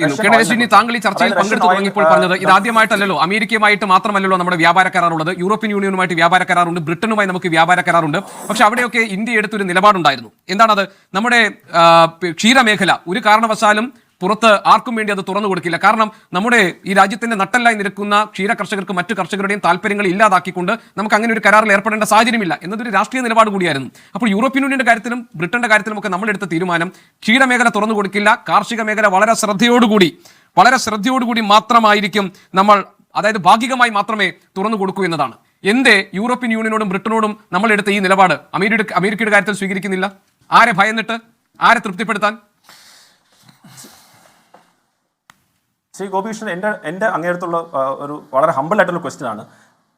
കേണലശ്വിനി താങ്കൾ ഈ ചർച്ചയിൽ പങ്കെടുത്തു തുടങ്ങിയപ്പോൾ പറഞ്ഞത്. ഇത് ആദ്യമായിട്ടല്ലല്ലോ. അമേരിക്കയുമായിട്ട് മാത്രമല്ലല്ലോ നമ്മുടെ വ്യാപാര കരാറുള്ളത്. യൂറോപ്യൻ യൂണിയനുമായിട്ട് വ്യാപാര കരാറുണ്ട്. ബ്രിട്ടനുമായി നമുക്ക് വ്യാപാര കരാറുണ്ട്. പക്ഷെ അവിടെയൊക്കെ ഇന്ത്യ എടുത്തൊരു നിലപാടുണ്ടായിരുന്നു. എന്താണത്? നമ്മുടെ ക്ഷീരമേഖല ഒരു കാരണവശാലും പുറത്ത് ആർക്കും വേണ്ടി അത് തുറന്നു കൊടുക്കില്ല. കാരണം നമ്മുടെ ഈ രാജ്യത്തിന്റെ നട്ടല്ലായി നിൽക്കുന്ന ക്ഷീര കർഷകർക്ക് മറ്റു കർഷകരുടെയും താല്പര്യങ്ങൾ ഇല്ലാതാക്കിക്കൊണ്ട് നമുക്ക് അങ്ങനെ ഒരു കരാറിൽ ഏർപ്പെടേണ്ട സാഹചര്യമില്ല. എന്നതൊരു രാഷ്ട്രീയ നിലപാട് കൂടിയായിരുന്നു. അപ്പോൾ യൂറോപ്യൻ യൂണിയന്റെ കാര്യത്തിലും ബ്രിട്ടന്റെ കാര്യത്തിലും ഒക്കെ നമ്മളെടുത്ത തീരുമാനം ക്ഷീരമേഖല തുറന്നു കൊടുക്കില്ല. കാർഷിക മേഖല വളരെ ശ്രദ്ധയോടുകൂടി വളരെ ശ്രദ്ധയോടുകൂടി മാത്രമായിരിക്കും നമ്മൾ അതായത് ഭാഗികമായി മാത്രമേ തുറന്നു കൊടുക്കൂ എന്നതാണ്. എന്തേ യൂറോപ്യൻ യൂണിയനോടും ബ്രിട്ടനോടും നമ്മളെടുത്ത ഈ നിലപാട്? അമേരിക്ക അമേരിക്കയുടെ കാര്യത്തിൽ സ്വീകരിക്കുന്നില്ല. ആരെ ഭയന്നിട്ട്? ആരെ തൃപ്തിപ്പെടുത്താൻ? ശ്രീ ഗോപികൃഷ്ണൻ എന്റെ എന്റെ അങ്ങേടുത്തുള്ള ഒരു വളരെ ഹമ്പിൾ ആയിട്ടുള്ള ക്വസ്റ്റ്യൻ ആണ്.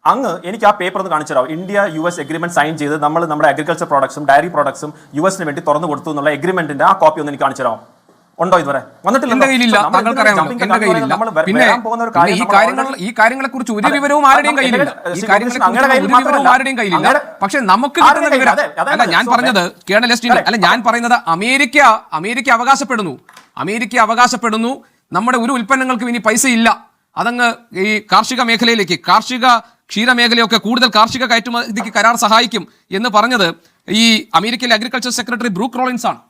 അങ്ങ് എനിക്ക് ആ പേപ്പർ ഒന്ന് കാണിച്ചു തരാം India U S agreement sign ചെയ്ത് നമ്മൾ നമ്മുടെ അഗ്രികൾച്ചർ പ്രോഡക്ട്സും ഡയറി പ്രോഡക്ട്സും യു എസിന് വേണ്ടി തുറന്നു കൊടുത്തു എന്നുള്ള എഗ്രിമെന്റിന്റെ ആ കോപ്പി ഒന്ന് എനിക്ക് കാണിച്ചു തരാം ഉണ്ടോ ഇതുവരെ? ഈ കാര്യങ്ങൾ ഈ കാര്യങ്ങളെ കുറിച്ച് ഒരു വിവരവും ആരുടെയും കയ്യിലില്ല. ഈ കാര്യങ്ങളെ കുറിച്ച് ഒരു വിവരവും ആരുടെയും കയ്യിലില്ല. പക്ഷെ നമുക്ക് കിട്ടുന്ന വിവരം അല്ല ഞാൻ പറഞ്ഞത് കേണൽ എസ്റ്റിൻ അല്ല ഞാൻ പറയുന്നത് അമേരിക്ക അമേരിക്ക അവകാശപ്പെടുന്നു. അമേരിക്ക അവകാശപ്പെടുന്നു. നമ്മുടെ ഒരു ഉൽപ്പന്നങ്ങൾക്കും ഇനി പൈസ ഇല്ല അതങ്ങ് ഈ കാർഷിക മേഖലയിലേക്ക് കാർഷിക ക്ഷീരമേഖലയൊക്കെ കൂടുതൽ കാർഷിക കയറ്റുമതിക്ക് കരാർ സഹായിക്കും എന്ന് പറഞ്ഞത് ഈ അമേരിക്കയിലെ അഗ്രികൾച്ചർ സെക്രട്ടറി ബ്രൂക്ക് റോളിൻസ് ആണ്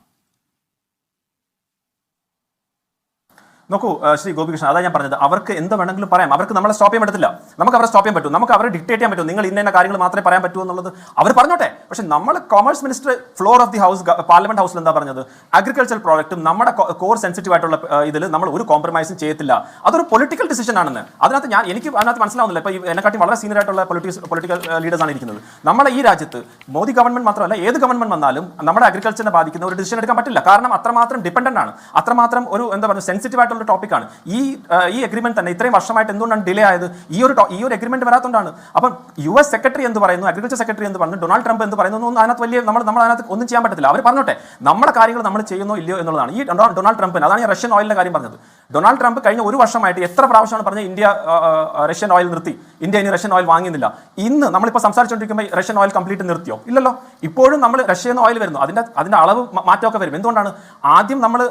നോക്കൂ ശ്രീ ഗോപികൃഷ്ണൻ അതാ ഞാൻ പറഞ്ഞത്. അവർക്ക് എന്ത് വേണമെങ്കിലും പറയാം. അവർക്ക് നമ്മളെ സ്റ്റോപ്പ് ചെയ്യാൻ പറ്റത്തില്ല. നമുക്ക് അവരെ സ്റ്റോപ്പ് ചെയ്യാൻ പറ്റും. നമുക്ക് അവരെ ഡിക്റ്റേറ്റ് ചെയ്യാൻ പറ്റും. നിങ്ങൾ ഇന്ന ഇന്ന കാര്യങ്ങൾ മാത്രമേ പറയാൻ പറ്റൂ എന്നുള്ളത് അവർ പറഞ്ഞോട്ടെ. പക്ഷെ നമ്മൾ commerce minister floor of the house parliament ഹൗസിൽ എന്താ പറഞ്ഞത്? അഗ്രികൾച്ചർ പ്രോഡക്റ്റും നമ്മുടെ കോർ സെൻസിറ്റീവ് ആയിട്ടുള്ള ഇതിൽ നമ്മൾ ഒരു കോംപ്രമൈസും ചെയ്യത്തില്ല. അതൊരു പൊളിറ്റിക്കൽ ഡിസിഷൻ ആണെന്ന്. അതിനകത്ത് ഞാൻ എനിക്ക് അതിനകത്ത് മനസ്സിലാവുന്നില്ല. ഇപ്പോൾ എന്നെക്കാട്ടി വളരെ സീനിയർ ആയിട്ടുള്ള പൊളിറ്റിക്സ് പൊളിറ്റിക്കൽ ലീഡേഴ്സ് ആണ് ഇരിക്കുന്നത്. നമ്മളെ ഈ രാജ്യത്ത് മോദി ഗവൺമെന്റ് മാത്രമല്ല ഏത് ഗവൺമെന്റ് വന്നാലും നമ്മുടെ അഗ്രികൾച്ചറിനെ ബാധിക്കുന്ന ഒരു ഡിസിഷൻ എടുക്കാൻ പറ്റില്ല. കാരണം അത്രമാത്രം ഡിപ്പെൻഡന്റ് ആണ്. അത്രമാത്രം ഒരു എന്താ പറയുക സെൻസിറ്റീവ് ആയിട്ടുള്ള ടോപ്പിക്കാണ് ഈ ഈ അഗ്രിമെന്റ് തന്നെ ഇത്രയും വർഷമായിട്ട് എന്തുകൊണ്ടാണ് ഡിലേ ആയത്? ഈ ഒരു ഈ ഒരു അഗ്രിമെന്റ് വരാത്തതുകൊണ്ടാണ്. അപ്പം യു എസ് സെക്രട്ടറി എന്ന് പറയുന്നു? അഗ്രികൾച്ചർ സെക്രട്ടറി എന്ന് പറഞ്ഞു? ഡൊണാൾഡ് ട്രംപ് എന്ന് പറയുന്നു? ഒന്നും അതിനകത്ത് വലിയ നമ്മൾ നമ്മൾ അതിനകത്ത് ഒന്നും ചെയ്യാൻ പറ്റത്തില്ല. അവർ പറഞ്ഞോട്ടെ നമ്മുടെ കാര്യങ്ങൾ നമ്മൾ ചെയ്യുന്നോ ഇല്ലയോ എന്നുള്ളതാണ്. ഈ ഡൊണാ- ഡൊണാൾഡ് ട്രംപിന് അതാണ് ഈ റഷ്യൻ ഓയിലിന്റെ കാര്യം പറഞ്ഞത്. ഡൊണാൾഡ് ട്രംപ് കഴിഞ്ഞ ഒരു വർഷമായിട്ട് എത്ര പ്രാവശ്യമാണ് പറഞ്ഞത് ഇന്ത്യ റഷ്യൻ ഓയിൽ നിർത്തി? ഇന്ത്യ ഇനി റഷ്യൻ ഓയിൽ വാങ്ങുന്നില്ല ഇന്ന് നമ്മളിപ്പോൾ സംസാരിച്ചുകൊണ്ടിരിക്കുമ്പോൾ റഷ്യൻ ഓയിൽ കംപ്ലീറ്റ് നിർത്തിയോ? ഇല്ലല്ലോ. ഇപ്പോഴും നമ്മൾ റഷ്യയിൽ നിന്ന് ഓയിൽ വരുന്നു. അതിന്റെ അതിന്റെ അളവ് മാറ്റമൊക്കെ വരും. എന്തുകൊണ്ടാണ്? ആദ്യം നമ്മൾ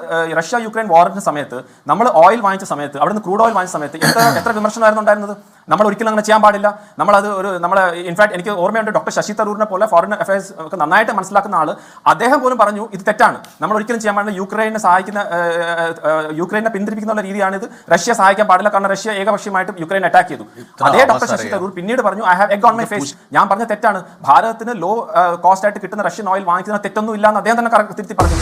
റഷ്യ യുക്രൈൻ വാറിന്റെ സമയത്ത് നമ്മൾ ഓയിൽ വാങ്ങിച്ച സമയത്ത് അവിടുന്ന് ക്രൂഡ് ഓയിൽ വാങ്ങിച്ച സമയത്ത് എത്ര എത്ര വിമർശനമായിരുന്നു ഉണ്ടായിരുന്നത്? നമ്മൾ ഒരിക്കലും അങ്ങനെ ചെയ്യാൻ പാടില്ല. നമ്മളത് ഒരു നമ്മൾ ഇൻഫാക്ട് എനിക്ക് ഓർമ്മയുണ്ട് ഡോക്ടർ ശശി തരൂരിനെ പോലെ ഫോറിൻ അഫയേഴ്സ് ഒക്കെ നന്നായിട്ട് മനസ്സിലാക്കുന്ന ആൾ അദ്ദേഹം പോലും പറഞ്ഞു ഇത് തെറ്റാണ്. നമ്മൾ ഒരിക്കലും ചെയ്യാൻ പാടില്ല. യുക്രൈനെ സഹായിക്കുന്ന യുക്രൈനെ പിന്തിരിപ്പിക്കുന്ന രീതിയാണ് ഇത് റഷ്യ സഹായിക്കാൻ പാടില്ല. കാരണം റഷ്യ ഏകപക്ഷീയമായിട്ട് യുക്രൈൻ അറ്റാക്ക് ചെയ്തു. അതേ ഡോക്ടർ ശശി തരൂർ പിന്നീട് പറഞ്ഞു I have egg on my face ഞാൻ പറഞ്ഞ തെറ്റാണ്. ഭാരതത്തിന് ലോ കോസ്റ്റ് ആയിട്ട് കിട്ടുന്ന റഷ്യൻ ഓയിൽ വാങ്ങിക്കുന്ന തെറ്റൊന്നും ഇല്ല എന്ന് അദ്ദേഹം തന്നെ തിരുത്തി പറഞ്ഞു.